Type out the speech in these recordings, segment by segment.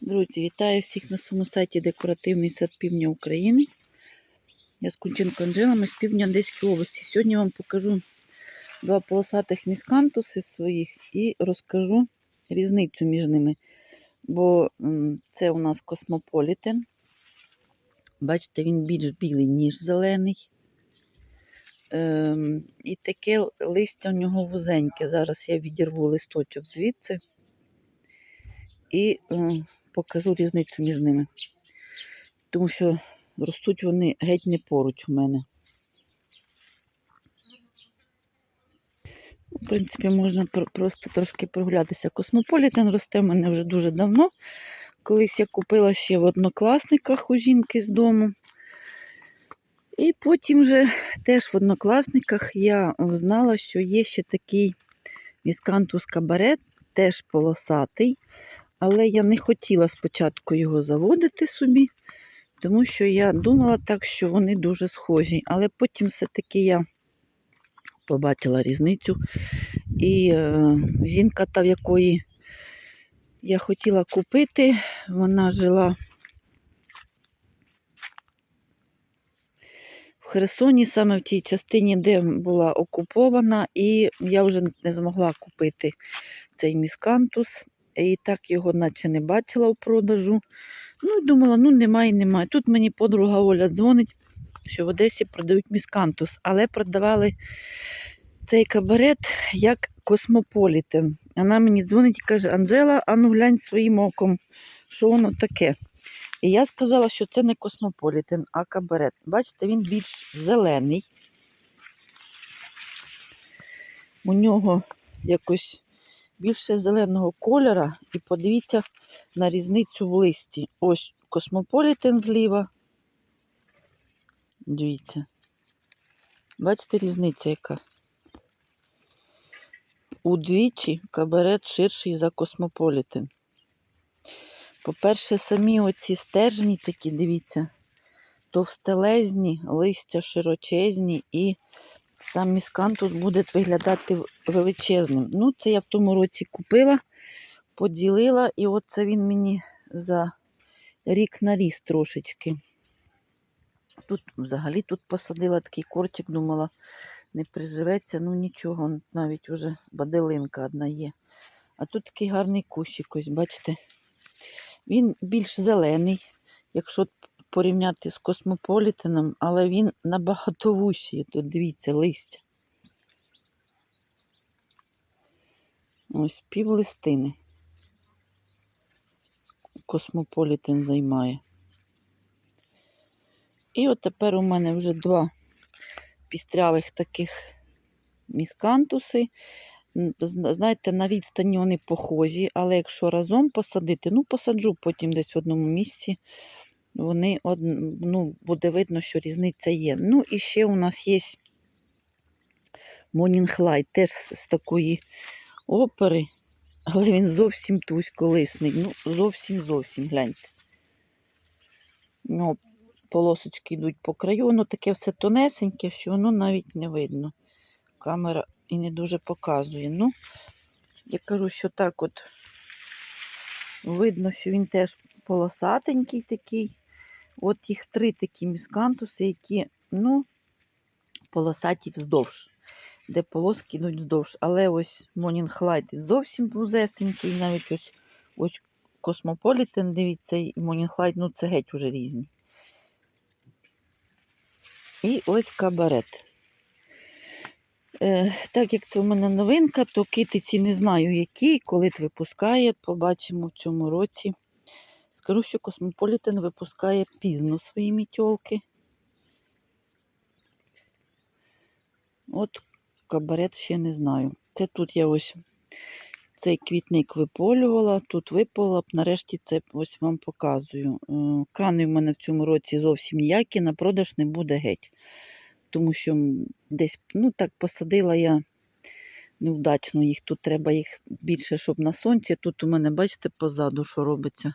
Друзі, вітаю всіх на своєму сайті Декоративний сад Півдня України. Я з Кунченко Анжела, ми з півдня Одеської області. Сьогодні вам покажу два полосатих міскантуси своїх і розкажу різницю між ними. Бо це у нас космополітен. Бачите, він більш білий, ніж зелений. Ем, і таке листя у нього вузеньке. Зараз я відірву листочок звідси і покажу різницю між ними. Тому що ростуть вони геть не поруч у мене. В принципі, можна просто трошки прогулятися. Космополітен росте в мене вже дуже давно. Колись я купила ще в однокласниках у жінки з дому. І потім вже теж в однокласниках я знала, що є ще такий міскантус кабарет, теж полосатий. Але я не хотіла спочатку його заводити собі, тому що я думала так, що вони дуже схожі. Але потім все-таки я побачила різницю. І е, жінка, та в якої я хотіла купити, вона жила в Херсоні, саме в тій частині, де була окупована, і я вже не змогла купити цей міскантус. І так його наче не бачила у продажу. Ну, і думала, ну немає, немає. Тут мені подруга Оля дзвонить, що в Одесі продають міскантус, але продавали цей кабарет як космополітен. Вона мені дзвонить і каже: Анжела, а ну глянь своїм оком, що воно таке. І я сказала, що це не космополітен, а кабарет. Бачите, він більш зелений. У нього якось більше зеленого кольора. І подивіться на різницю в листі. Ось космополітен зліва. Дивіться. Бачите різниця яка? Удвічі кабарет ширший за космополітен. По-перше, самі оці стержні такі, дивіться, товстелезні, листя широчезні і сам міскантус буде виглядати величезним. Ну, це я в тому році купила, поділила, і оце він мені за рік наріс трошечки. Тут взагалі тут посадила такий корчик, думала, не приживеться, ну нічого, навіть вже баделинка одна є. А тут такий гарний кущик, ось, бачите. Він більш зелений, якщо порівняти з космополітеном, але він набагато вущий. Тут дивіться, листя. Ось пів листини. Космополітен займає. І от тепер у мене вже два пістрявих таких міскантуси. Знаєте, на відстані вони похожі, але якщо разом посадити, ну посаджу потім десь в одному місці, вони ну, буде видно, що різниця є. Ну і ще у нас є Монінглайт, теж з такої опери, але він зовсім тузьколисний. Ну, зовсім зовсім гляньте. Ну, полосочки йдуть по краю, воно таке все тонесеньке, що воно навіть не видно. Камера і не дуже показує. Ну, я кажу, що так от видно, що він теж полосатенький такий. От їх три такі міскантуси, які, ну, полосаті вздовж, де полоски йдуть вздовж. Але ось Morning Light зовсім вузесенький, навіть ось, ось Космополітен, дивіться, і Morning Light, ну це геть уже різні. І ось кабарет. Е, так як це у мене новинка, то китиці не знаю, які, коли випускає, побачимо в цьому році. Скажу, що Космополітен випускає пізно свої мітьолки. От кабарет ще не знаю. Це тут я ось цей квітник виполювала, тут випола, нарешті це ось вам показую. Е, Кани в мене в цьому році зовсім ніякі, на продаж не буде геть. Тому що десь, ну так, посадила я невдачно їх. Тут треба їх більше, щоб на сонці. Тут у мене, бачите, позаду, що робиться.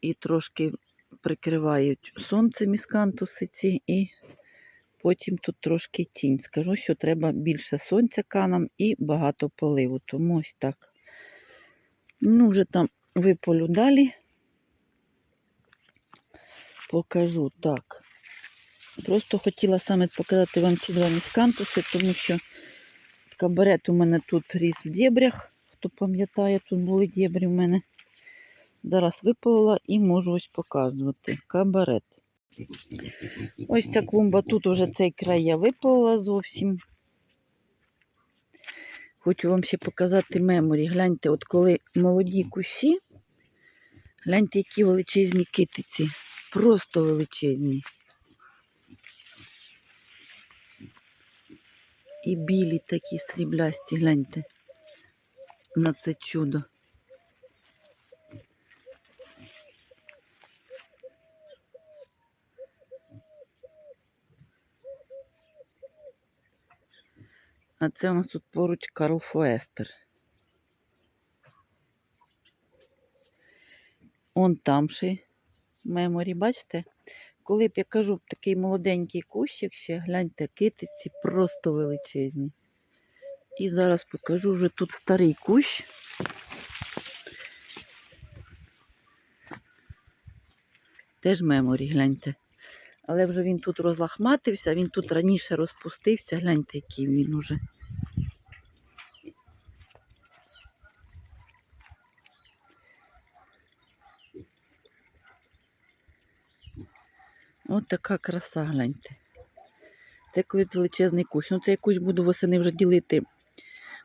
І трошки прикривають сонце міскантуси ці, і потім тут трошки тінь. Скажу, що треба більше сонця канам і багато поливу. Тому ось так. Ну, вже там виполю далі. Покажу так. Просто хотіла саме показати вам ці два міскантуси, тому що кабарет у мене тут ріс в дєбрях. Хто пам'ятає, тут були дєбрі в мене. Зараз випалила і можу ось показувати. Кабарет. Ось ця клумба тут уже цей край я випалила зовсім. Хочу вам ще показати меморі. Гляньте, от коли молоді кущі, гляньте, які величезні китиці. Просто величезні. І білі такі сріблясті, гляньте на це чудо. А це у нас тут поруч Карл Фоестер. Он там ще меморі, бачите? Коли б я кажу такий молоденький кущик ще, гляньте, китиці просто величезні. І зараз покажу вже тут старий кущ. Теж меморі, гляньте. Але вже він тут розлахматився, він тут раніше розпустився. Гляньте, який він уже. От така краса, гляньте. Це коли величезний кущ. Ну, цей кущ буду восени вже ділити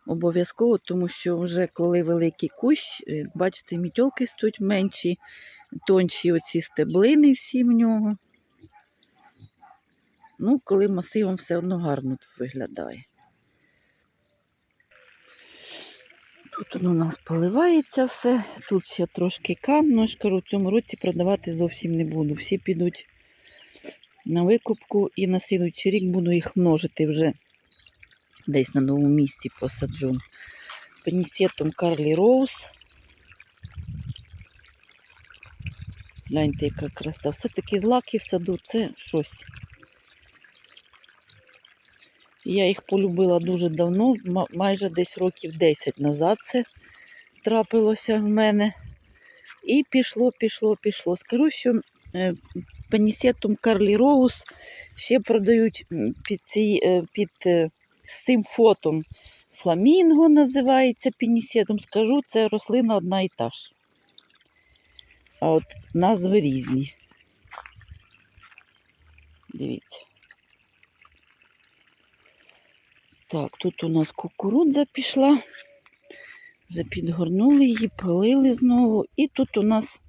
обов'язково, тому що вже коли великий кущ, е, бачите, мітьолки стоять менші, тонші оці стеблини всі в нього. Ну, коли масивом все одно гарно виглядає. Тут воно у нас поливається все, тут ще трошки камно, ж в цьому році продавати зовсім не буду. Всі підуть на викупку і на слідуючий рік буду їх множити вже десь на новому місці посаджу. Пенісетом Карлі Роуз. Гляньте, яка краса. Все-таки злаки в саду це щось. Я їх полюбила дуже давно, майже десь років 10 назад це трапилося в мене. І пішло, пішло, пішло. Скажу, що е, пенісетум Карлі Роуз ще продають під, ці, е, під е, з цим фотом. Фламінго називається пенісетум. Скажу, це рослина одна і та ж. А от назви різні. Дивіться. Так, тут у нас кукурудза пішла. Вже підгорнули її, полили знову. І тут у нас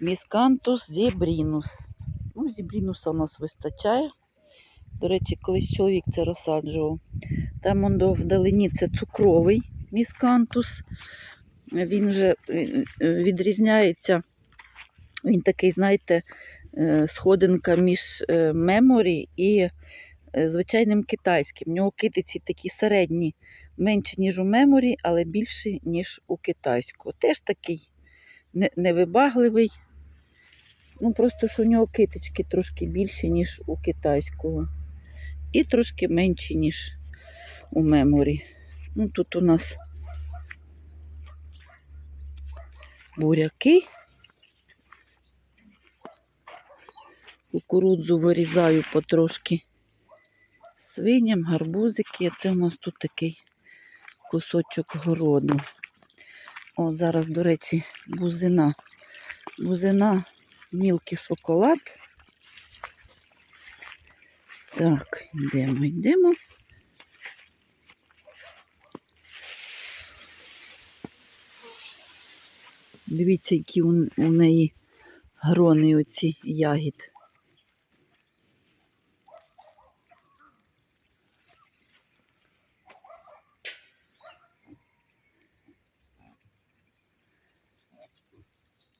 міскантус зібрінус. Ну, зібрінуса у нас вистачає. До речі, колись чоловік це розсаджував. Там он вдалині це цукровий міскантус. Він вже е, е, відрізняється. Він такий, знаєте, е, сходинка між меморі і звичайним китайським. У нього китиці такі середні, менші, ніж у меморі, але більші, ніж у китайського. Теж такий невибагливий. Ну, просто що у нього китички трошки більші, ніж у китайського. І трошки менші, ніж у меморі. Ну, тут у нас буряки. Кукурудзу вирізаю потрошки свиням, гарбузики. Це у нас тут такий кусочок городу. О, зараз, до речі, бузина. Бузина мілкий шоколад. Так, йдемо, йдемо. Дивіться, які у неї грони оці ягід.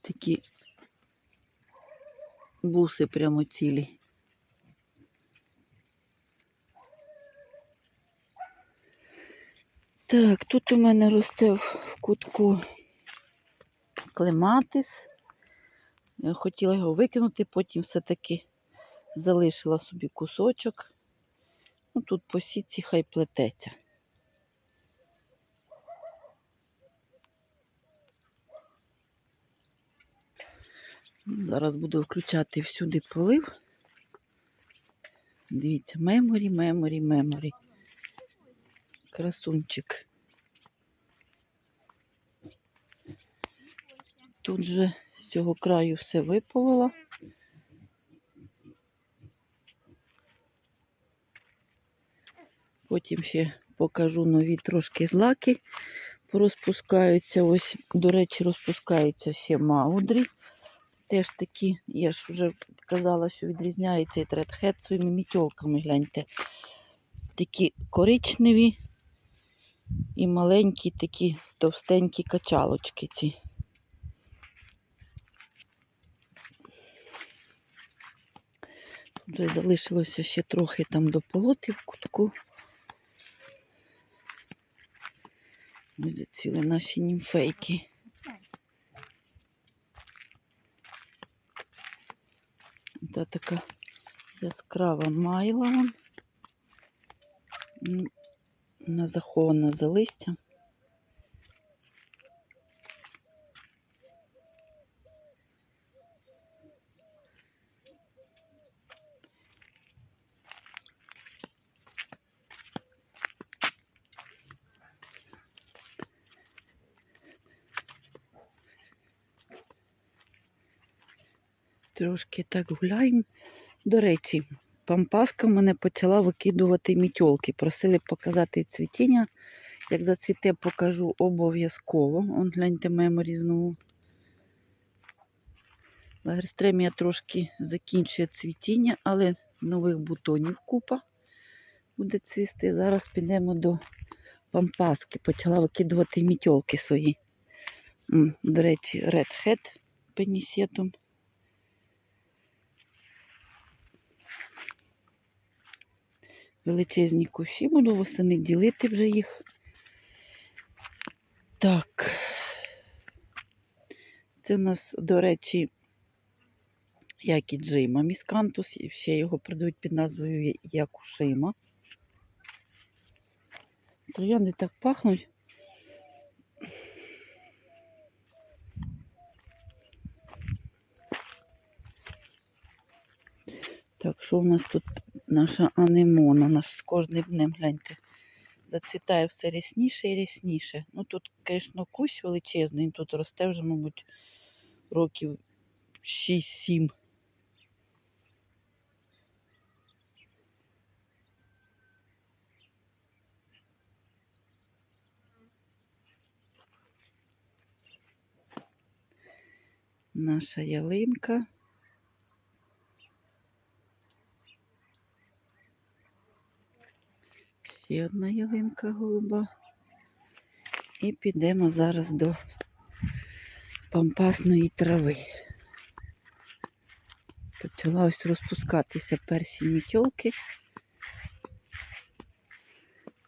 Такі буси прямо цілі. Так, тут у мене росте в, кутку клематис. Я хотіла його викинути, потім все-таки залишила собі кусочок. Ну, тут по сітці хай плететься. Зараз буду включати всюди полив. Дивіться, меморі, меморі, меморі. Красунчик. Тут же з цього краю все виполола. Потім ще покажу нові трошки злаки. Розпускаються. Ось, до речі, розпускаються ще маудрі. Теж такі, я ж вже казала, що відрізняється і тредхед своїми мітьолками, гляньте. Такі коричневі і маленькі такі товстенькі качалочки ці. Тут залишилося ще трохи там дополоти в кутку. Ось заціли наші німфейки. Та така яскрава майлова. вон. Вона захована за листям. Трошки так гуляємо. До речі, пампаска мене почала викидувати мітьолки. Просили показати цвітіння. Як зацвіте, покажу обов'язково. Он гляньте меморі знову. Лагерстремія трошки закінчує цвітіння, але нових бутонів купа буде цвісти. Зараз підемо до пампаски. Почала викидувати мітьолки свої. До речі, Red Hat пенісетум. Величезні кущі, буду восени ділити вже їх. Так. Це у нас, до речі, як і джима міскантус, і ще його продають під назвою Якушима. Троянди так пахнуть. Так, що в нас тут наша анемона? Наш з кожним днем, гляньте, зацвітає все рясніше і рясніше. Ну тут, звісно, кущ величезний, він тут росте вже, мабуть, років 6-7. Наша ялинка. Ще одна ялинка голуба. І підемо зараз до пампасної трави. Почала ось розпускатися перші мітьолки.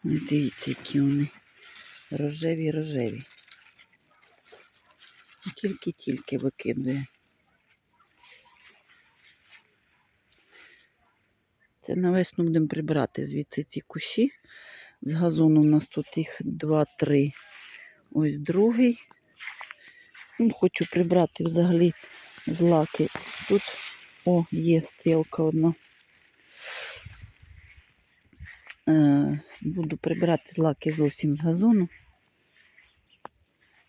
Ось дивіться, які вони рожеві рожеві. Тільки-тільки викидує. Це на весну будемо прибирати звідси ці кущі. З газону у нас тут їх 2-3. Ось другий. Ну, хочу прибрати взагалі злаки. Тут, о, є стрілка одна. Е, буду прибирати злаки зовсім з газону.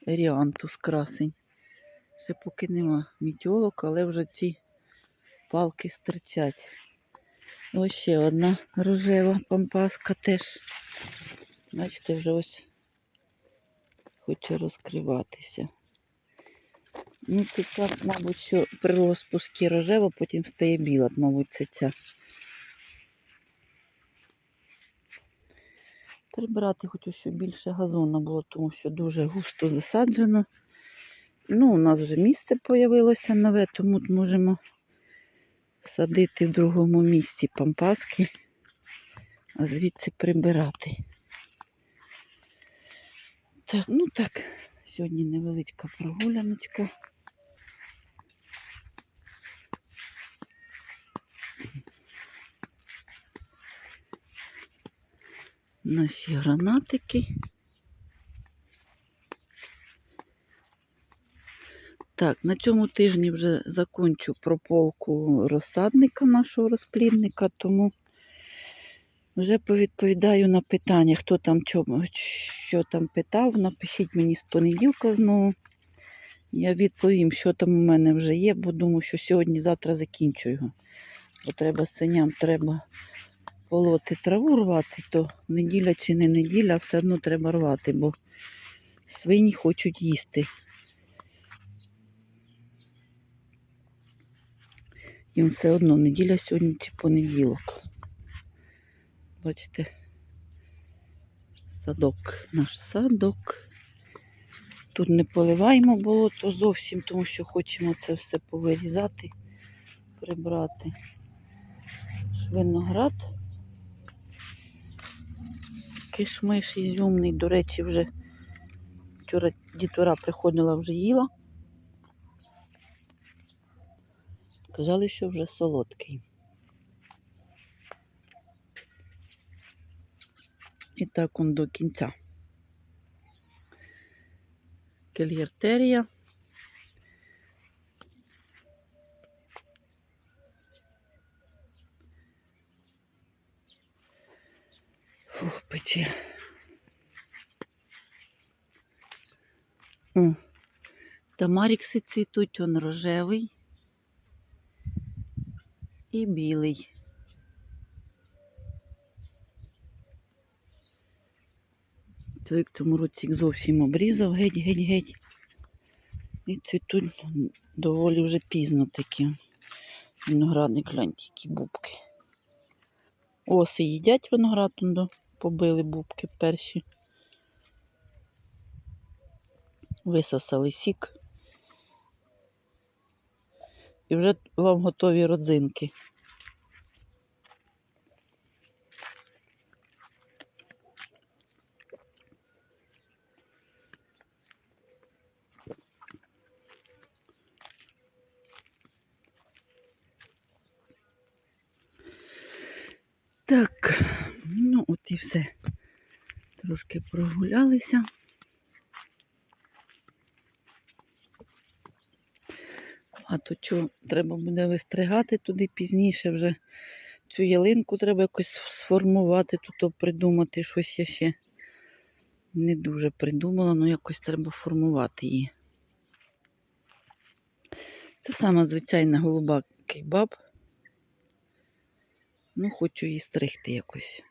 Ріантус красень. Ще поки нема мітьолок, але вже ці палки стирчать. Ось ще одна рожева пампаска теж. Бачите, вже ось хоче розкриватися. Ну, це так, мабуть, що при розпуску рожева, потім стає біла, мабуть, це ця. Прибирати хочу, щоб більше газону було, тому що дуже густо засаджено. Ну, у нас вже місце з'явилося нове, тому можемо садити в другому місці пампаски, а звідси прибирати. Так, ну так, сьогодні невеличка прогуляночка. Наші гранатики. Так, на цьому тижні вже закончу прополку розсадника нашого розплідника, тому вже повідповідаю на питання, хто там що там питав. Напишіть мені з понеділка знову. Я відповім, що там у мене вже є, бо думаю, що сьогодні-завтра закінчу його. Бо треба свиням, треба полоти траву рвати, то неділя чи не неділя, все одно треба рвати, бо свині хочуть їсти. Їм все одно неділя сьогодні чи понеділок. Бачите, садок, наш садок. Тут не поливаємо болото зовсім, тому що хочемо це все повирізати, прибрати. Виноград. Кишмиш ізюмний, до речі, вже вчора дітвора приходила, вже їла. Казали, що вже солодкий. І так он до кінця. Кельєртерія. Фух, пече. О, тамарікси цвітуть, он рожевий і білий. Чоловік цьому році зовсім обрізав, геть, геть, геть. І цвітуть доволі вже пізно такі. Виноградник, гляньте, які бубки. Оси їдять виноград, побили бубки перші. Висосали сік. І вже вам готові родзинки. Так, ну от і все. Трошки прогулялися. А то що, треба буде вистригати туди пізніше вже. Цю ялинку треба якось сформувати, тут придумати щось я ще не дуже придумала, але якось треба формувати її. Це сама звичайна голуба кейбаб. Ну, хочу її стригти якось.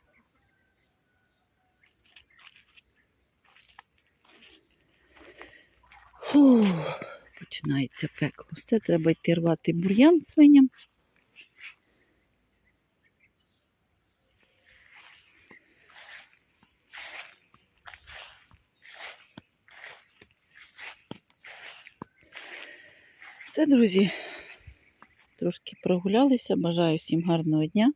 Фу, починається пекло. Все, треба йти рвати бур'ян свиням. Все, друзі, трошки прогулялися. Бажаю всім гарного дня.